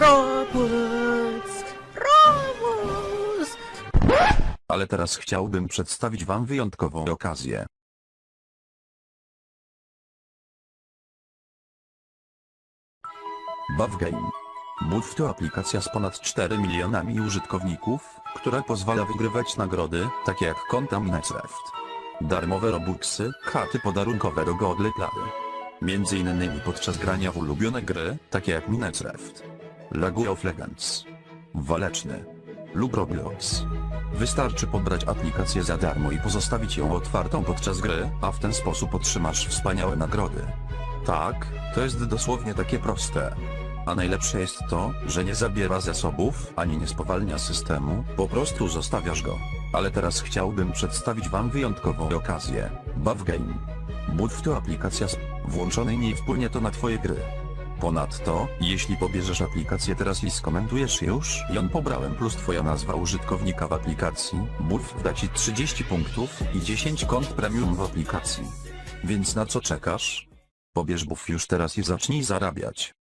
Robust! Robust! Ale teraz chciałbym przedstawić wam wyjątkową okazję. BuffGame. Buff to aplikacja z ponad 4 milionami użytkowników, która pozwala wygrywać nagrody, takie jak konta Minecraft. Darmowe robuxy, karty podarunkowe do Godly Play. Między innymi podczas grania w ulubione gry, takie jak Minecraft, League of Legends, Waleczny lub Roblox. Wystarczy pobrać aplikację za darmo i pozostawić ją otwartą podczas gry, a w ten sposób otrzymasz wspaniałe nagrody. Tak, to jest dosłownie takie proste. A najlepsze jest to, że nie zabiera zasobów, ani nie spowalnia systemu, po prostu zostawiasz go. Ale teraz chciałbym przedstawić wam wyjątkową okazję. Buff to aplikacja z włączonej nie wpłynie to na twoje gry. Ponadto, jeśli pobierzesz aplikację teraz i skomentujesz już, ją pobrałem plus twoja nazwa użytkownika w aplikacji, buff da ci 30 punktów i 10 kont premium w aplikacji. Więc na co czekasz? Pobierz buff już teraz i zacznij zarabiać.